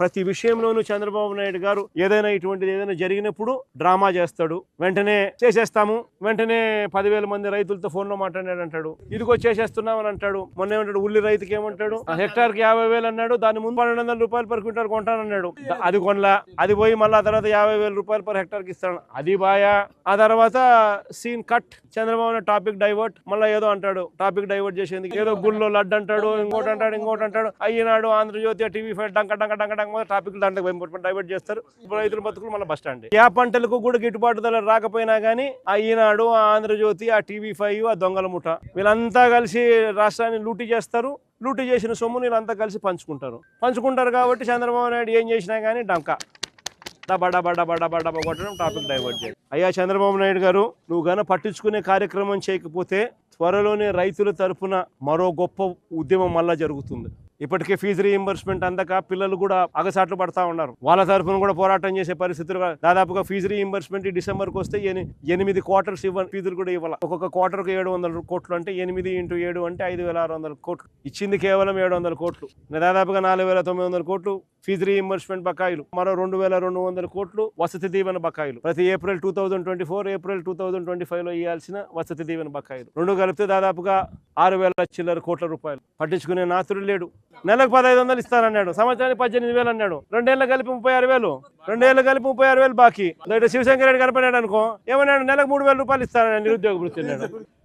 ప్రతి విషయంలోనూ చంద్రబాబు నాయుడు గారు ఏదైనా ఇటువంటిది ఏదైనా జరిగినప్పుడు డ్రామా చేస్తాడు. వెంటనే చేసేస్తాము. వెంటనే పదివేల మంది రైతులతో ఫోన్లో మాట్లాడాడు అంటాడు. ఇదిగో చేసేస్తున్నాం అని అంటాడు. మొన్న ఏమంటాడు? ఉల్లి రైతుకి ఏమంటాడు? హెక్టార్కి యాభై వేలు అన్నాడు. దాని ముందు పన్నెండు వందల రూపాయలు పర్ క్వింటాల్ కొంటానన్నాడు. అన్నాడు అది కొనలా. అది పోయి మళ్ళీ ఆ తర్వాత యాభై వేల రూపాయలు పర్ హెక్టార్కి ఇస్తాడు అది బాయా. ఆ తర్వాత scene cut. Chandrababu Naidu topic divert. మళ్ళీ ఏదో అంటాడు. టాపిక్ డైవర్ట్ చేసేందుకు ఏదో గుళ్ళో లడ్డు అంటాడు ఇంకోటి అంటాడు ఇంకోటి అంటాడు. అయ్యినాడు ఆంధ్రజ్యోతి టీవీ ఫైవ్ డంక డంక డంక డంక ట్రాఫిక్ దాంట్లో డైవర్ట్ చేస్తారు. ఇప్పుడు రైతుల బతుకులు మళ్ళీ బస్ స్టాండ్ ఏ. పంటలకు కూడా గిట్టుబాటు ధర రాకపోయినా కానీ ఆ ఈనాడు ఆ ఆంధ్రజ్యోతి ఆ టీవీ ఫైవ్ ఆ దొంగల ముఠ వీళ్ళంతా కలిసి రాష్ట్రాన్ని లూటీ చేస్తారు. లూటీ చేసిన సొమ్ము వీళ్ళంతా కలిసి పంచుకుంటారు. పంచుకుంటారు కాబట్టి చంద్రబాబు నాయుడు ఏం చేసినా కానీ డంక. డబ్బా డబ్బా డబ్బా డబ్బా డబ్బా కొట్టడం టాపిక్ డైవర్ట్ చేయాలి అయ్యా చంద్రబాబు నాయుడు గారు నువ్వు గన పట్టించుకునే కార్యక్రమం చేయకపోతే త్వరలోనే రైతుల తరపున మరో గొప్ప ఉద్యమం మళ్ళా జరుగుతుంది. ఇప్పటికే ఫీజు రీఇంబర్స్మెంట్ అందక పిల్లలు కూడా అగసాట్లు పడతా ఉన్నారు. వాళ్ళ తరఫున కూడా పోరాటం చేసే పరిస్థితులు దాదాపుగా ఫీజు రీఇంబర్స్మెంట్ డిసెంబర్కి వస్తే ఎని- ఎనిమిది క్వార్టర్స్ ఇవ్వ ఫీజులు కూడా ఇవ్వాలి. ఒక్కొక్క క్వార్టర్కి ఏడు వందల కోట్లు అంటే ఎనిమిది ఇంటూ ఏడు అంటే ఐదు వేల ఆరు వందల కోట్లు. ఇచ్చింది కేవలం ఏడు వందల కోట్లు. దాదాపుగా నాలుగు వేల తొమ్మిది వందల కోట్లు ఫీజు రీఇంబర్స్మెంట్ బకాయిలు. మరో రెండు వేల రెండు వందల కోట్లు వసతి దీవెన బకాయిలు. ప్రతి April two thousand twenty four April two thousand twenty ఫైవ్లో ఇవ్వాల్సిన వసతి దీవెన బకాయిలు. రెండు కలిపితే దాదాపుగా ఆరు వేల చిల్లర కోట్ల రూపాయలు. పట్టించుకునే నాతుడు లేడు. నెలకు పదహైదు వందలు ఇస్తానన్నాడు. సంవత్సరానికి పద్దెనిమిది వేలు అన్నాడు. రెండేళ్ళు కలిపి ముప్పై ఆరు వేలు. రెండేళ్ళు కలిపి ముప్పై ఆరు వేలు బాకీ. లేదా శివశంకర్ రెడ్డి కనపడాడు అనుకో. ఏమన్నాడు? నెలకు మూడు వేల రూపాయలు ఇస్తానన్నాడు నిరుద్యోగ వృత్తి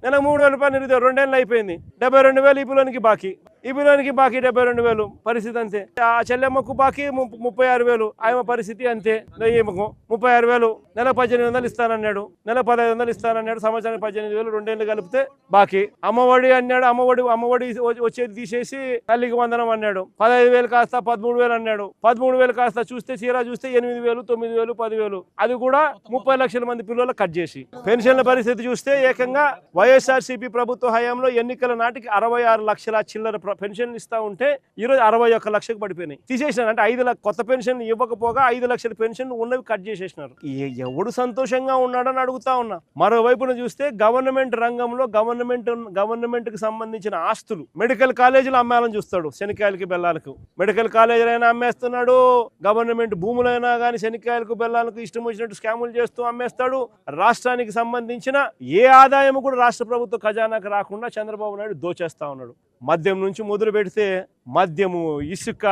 నెల మూడు వేల రూపాయలు నిరుద్యోగం. రెండేళ్ళు అయిపోయింది. డెబ్బై రెండు వేలు ఈ పిల్లోనికి బాకీ. ఈ పిల్లోనికి బాకీ డెబ్బై రెండు వేలు. పరిస్థితి అంతే. ఆ చెల్లెమ్మకు బాకీ ముప్పై ఆరు వేలు. ఆయన పరిస్థితి అంతే. ఈమెకు ముప్పై ఆరు వేలు. నెల పద్దెనిమిది వందలు ఇస్తానన్నాడు. నెల పదహైదు వందలు ఇస్తానన్నాడు. సంవత్సరానికి పద్దెనిమిది వేలు. రెండేళ్ళు కలిపితే బాకీ. అమ్మఒడి అన్నాడు. అమ్మఒడి అమ్మఒడి వచ్చేది తీసేసి తల్లికి వందనం అన్నాడు. పదహైదు వేలు కాస్త పదమూడు వేలు అన్నాడు. పదమూడు వేలు కాస్త చూస్తే చీరా చూస్తే ఎనిమిది వేలు తొమ్మిది వేలు పదివేలు అది కూడా ముప్పై లక్షల మంది పిల్లలు కట్ చేసి. పెన్షన్ల పరిస్థితి చూస్తే ఏకంగా వై వైఎస్ఆర్ ప్రభుత్వ హయాంలో ఎన్నికల నాటికి అరవై ఆరు లక్షల చిల్లర పెన్షన్ ఇస్తా ఉంటే ఈ రోజు అరవై ఒక్క లక్షకు పడిపోయినాయి. తీసేసినారు. అంటే ఐదు లక్ష కొత్త పెన్షన్ ఇవ్వకపోగా ఐదు లక్షల పెన్షన్ ఉన్నవి కట్ చేసేసినారు. ఏ- ఎవడు సంతోషంగా ఉన్నాడని అడుగుతా ఉన్నా. మరోవైపున చూస్తే గవర్నమెంట్ రంగంలో గవర్నమెంట్ గవర్నమెంట్కి సంబంధించిన ఆస్తులు మెడికల్ కాలేజీలు అమ్మాలని చూస్తాడు శనికాయలకి బెల్లాలకు. మెడికల్ కాలేజీలైనా అమ్మేస్తున్నాడు. గవర్నమెంట్ భూములైనా కానీ శనికాయలకు బెల్లాలకు ఇష్టం వచ్చినట్టు స్కాములు చేస్తూ అమ్మేస్తాడు. రాష్ట్రానికి సంబంధించిన ఏ ఆదాయం కూడా రాష్ట్ర రాష్ట్ర ప్రభుత్వ ఖజానాకు రాకుండా చంద్రబాబు నాయుడు దోచేస్తా ఉన్నాడు. మద్యం నుంచి మొదలు పెడితే మద్యము ఇసుక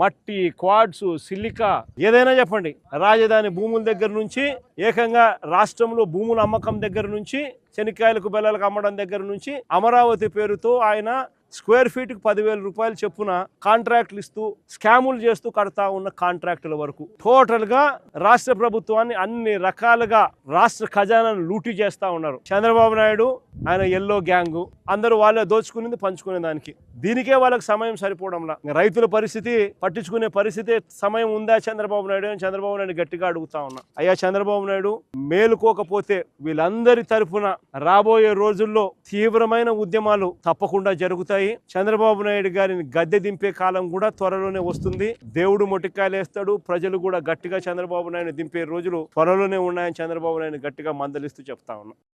మట్టి క్వాడ్స్ సిలికా ఏదైనా చెప్పండి. రాజధాని భూముల దగ్గర నుంచి ఏకంగా రాష్ట్రంలో భూముల అమ్మకం దగ్గర నుంచి శనిక్కాయలకు బెల్లలకు అమ్మడం దగ్గర నుంచి అమరావతి పేరుతో ఆయన స్క్వేర్ ఫీట్కి పదివేల రూపాయలు చెప్పున కాంట్రాక్ట్లు ఇస్తూ స్కాములు చేస్తూ కడతా ఉన్న కాంట్రాక్టుల వరకు. టోటల్గా రాష్ట్ర ప్రభుత్వాన్ని అన్ని రకాలుగా రాష్ట్ర ఖజానాను లూటీ చేస్తూ ఉన్నారు. చంద్రబాబు నాయుడు ఆయన ఎల్లో గ్యాంగు అందరూ వాళ్ళే దోచుకునేది పంచుకునే దానికి. దీనికే వాళ్ళకి సమయం సరిపోవడంలా. రైతుల పరిస్థితి పట్టించుకునే పరిస్థితి సమయం ఉందా చంద్రబాబు నాయుడు అని చంద్రబాబు నాయుడు గట్టిగా అడుగుతా ఉన్నా. అయ్యా చంద్రబాబు నాయుడు మేలుకోకపోతే వీళ్ళందరి తరఫున రాబోయే రోజుల్లో తీవ్రమైన ఉద్యమాలు తప్పకుండా జరుగుతాయి. చంద్రబాబు నాయుడు గారిని గద్దె దింపే కాలం కూడా త్వరలోనే వస్తుంది. దేవుడు మొటికాయలు వేస్తాడు ప్రజలు కూడా గట్టిగా చంద్రబాబు నాయుడు దింపే రోజులు త్వరలోనే ఉన్నాయని చంద్రబాబు నాయుడు గట్టిగా మందలిస్తూ చెప్తా ఉన్నా.